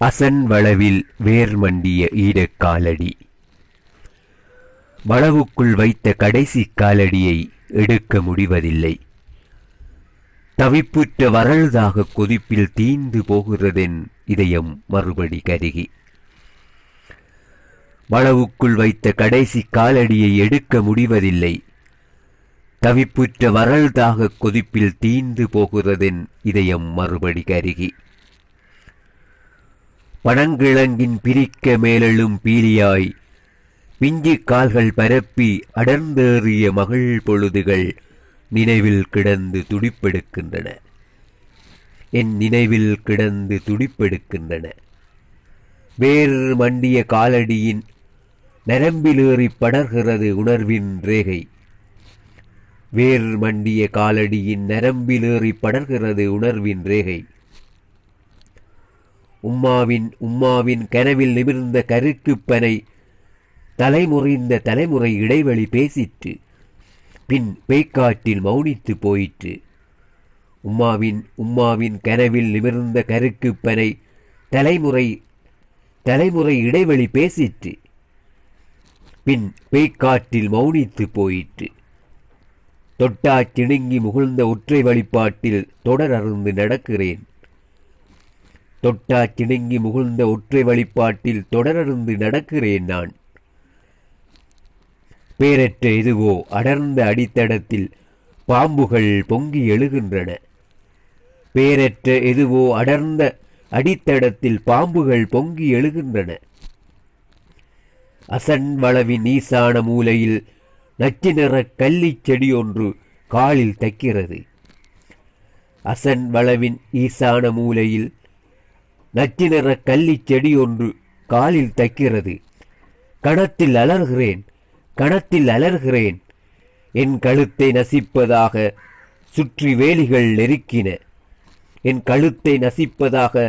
அசன் வளவில் வேர் மண்டிய காலடி. வளவுக்குள் வைத்த கடைசி காலடியை எடுக்க முடிவதில்லை. தவிப்புற்ற வறள்தாக கொதிப்பில் தீந்து போகிறதென் இதயம் மறுபடி கருகி. வளவுக்குள் வைத்த கடைசி காலடியை எடுக்க முடிவதில்லை. தவிப்புற்ற வறள்தாக கொதிப்பில் தீந்து போகிறதென் இதயம் மறுபடி கருகி. பனங்கிழங்கின் பிரிக்க மேலெழும் பீலியாய். பிஞ்சி கால்கள் பரப்பி அடர்ந்தேறிய மகள் பொழுதுகள் நினைவில் கிடந்து துடிப்பெடுக்கின்றன. என் நினைவில் கிடந்து துடிப்பெடுக்கின்றன. வேறு மண்டிய காலடியின் நரம்பிலேறி படர்கிறது உணர்வின் ரேகை. வேர் மண்டிய காலடியின் நரம்பிலேறி படர்கிறது உணர்வின் ரேகை. உம்மாவின் உம்மாவின் கனவில் நிமிர்ந்த கருக்குப்பனை தலைமுறைந்த தலைமுறை இடைவெளி பேசிற்று. பின் பேய்க்காற்றில் மௌனித்து போயிற்று. உம்மாவின் உம்மாவின் கனவில் நிமிர்ந்த கருக்குப்பனை தலைமுறை தலைமுறை இடைவெளி பேசிற்று. பின் பேய்க்காற்றில் மௌனித்து போயிற்று. தொட்டா சிணுங்கி முகிழ்ந்த ஒற்றை வழிபாட்டில் தொடர் அருந்து நடக்கிறேன். தொட்டா கிணங்கி முகுழ்ந்த ஒற்றை வழிபாட்டில் தொடரருந்து நடக்கிறேன் நான். பேரற்ற எதுவோ அடர்ந்த அடித்தடத்தில் பாம்புகள் பொங்கி எழுகின்றன. பேரற்ற எதுவோ அடர்ந்த அடித்தடத்தில் பாம்புகள் பொங்கி எழுகின்றன. அசன் வளவின் ஈசான மூலையில் நச்சு நிற கள்ளிச் செடி ஒன்று காலில் தைக்கிறது. அசன் வளவின் ஈசான மூலையில் நச்சு நிற கள்ளிச் செடி ஒன்று காலில் தைக்கிறது. கணத்தில் அலர்கிறேன் கணத்தில் அலறுகிறேன். என் கழுத்தை நசிப்பதாக சுற்றி வேலிகள் நெருக்கின. என் கழுத்தை நசிப்பதாக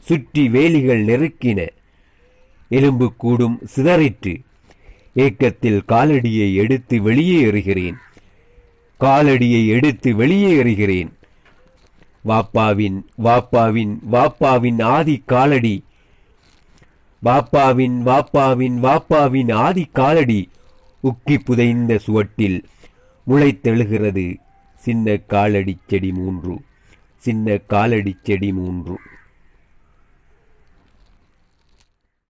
சுற்றி வேலிகள் நெருக்கின. எலும்பு கூடும் சிதறிற்று. ஏக்கத்தில் காலடியை எடுத்து வெளியே எறிகிறேன் காலடியை எடுத்து வெளியே எறிகிறேன் வாப்பாவின் வாப்பாவின் வாப்பாவின் ஆதி காலடி. வாப்பாவின் வாப்பாவின் வாப்பாவின் ஆதி காலடி. உக்கி புதைந்த சுவட்டில் முளைத்தெழுகிறது. சின்ன காலடி செடி மூன்று. சின்ன காலடி செடி மூன்று.